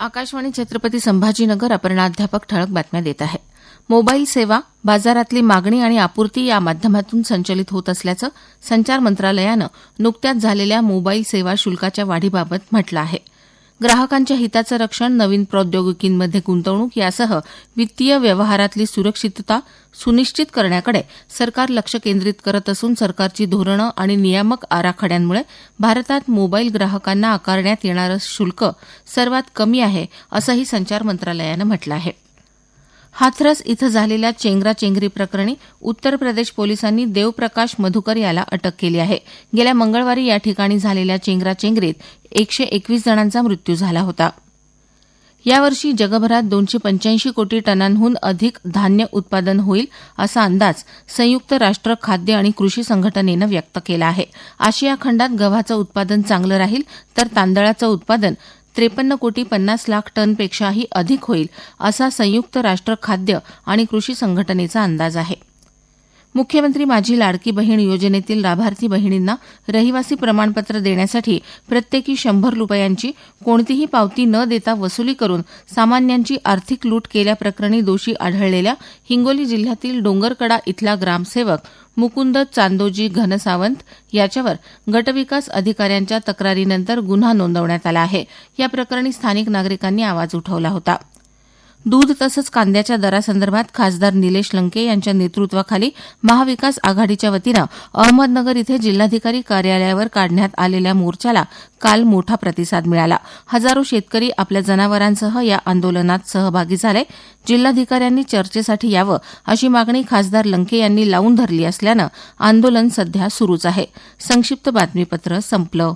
आकाशवाणी छत्रपती संभाजीनगर अपर्णाध्यापक ठळक बातम्या देत आहे. मोबाईल सेवा बाजारातली मागणी आणि आपूर्ती या माध्यमातून संचलित होत असल्याचं संचार मंत्रालयानं नुकत्याच झालेल्या मोबाईल सेवा शुल्काच्या वाढीबाबत म्हटलं आहे. ग्राहकांच्या हिताचं रक्षण नवीन प्रौद्योगिकींमध्ये गुंतवणूक यासह वित्तीय व्यवहारातली सुरक्षितता सुनिश्चित करण्याकडे सरकार लक्ष केंद्रित करत असून सरकारची धोरणं आणि नियामक आराखड्यांमुळे भारतात मोबाईल ग्राहकांना आकारण्यात येणारं शुल्क सर्वात कमी आहे असंही संचार मंत्रालयानं म्हटलं आहे. हाथरस इथं झालेल्या चेंगराचेंगरी प्रकरणी उत्तर प्रदेश पोलिसांनी देवप्रकाश मधुकर याला अटक केली आहे. गेल्या मंगळवारी या ठिकाणी झालेल्या चेंगराचेंगरीत एकशे एकवीस जणांचा मृत्यू झाला होता. यावर्षी जगभरात दोनशे पंच्याऐंशी कोटी टनांहून अधिक धान्य उत्पादन होईल असा अंदाज संयुक्त राष्ट्र खाद्य आणि कृषी संघटनेनं व्यक्त केला आहे. आशिया खंडात गव्हाचं उत्पादन चांगलं राहील तर तांदळाचं उत्पादन त्रेपन्न कोटी पन्नास लाख टनपेक्षाही अधिक होईल असा संयुक्त राष्ट्र खाद्य आणि कृषी संघटनेचा अंदाज आहे. मुख्यमंत्री माझी लाडकी बहीण योजनेतील लाभार्थी बहिणींना रहिवासी प्रमाणपत्र देण्यासाठी प्रत्येकी शंभर रुपयांची कोणतीही पावती न देता वसुली करून सामान्यांची आर्थिक लूट केल्याप्रकरणी दोषी आढळलेल्या हिंगोली जिल्ह्यातील डोंगरकडा इथला ग्रामसेवक मुकुंद चांदोजी घनसावंत याच्यावर गटविकास अधिकाऱ्यांच्या तक्रारीनंतर गुन्हा नोंदवण्यात आला आहे. या प्रकरणी स्थानिक नागरिकांनी आवाज उठवला होता. दूध तसंच कांद्याच्या दरासंदर्भात खासदार निलेश लंके यांच्या नेतृत्वाखाली महाविकास आघाडीच्या वतीनं अहमदनगर इथे जिल्हाधिकारी कार्यालयावर काढण्यात आलेल्या मोर्चाला काल मोठा प्रतिसाद मिळाला. हजारो शेतकरी आपल्या जनावरांसह या आंदोलनात सहभागी झाले. जिल्हाधिकाऱ्यांनी चर्चेसाठी यावं अशी मागणी खासदार लंके यांनी लावून धरली असल्यानं आंदोलन सध्या सुरूच आहे. संक्षिप्त बातमीपत्र संपलं.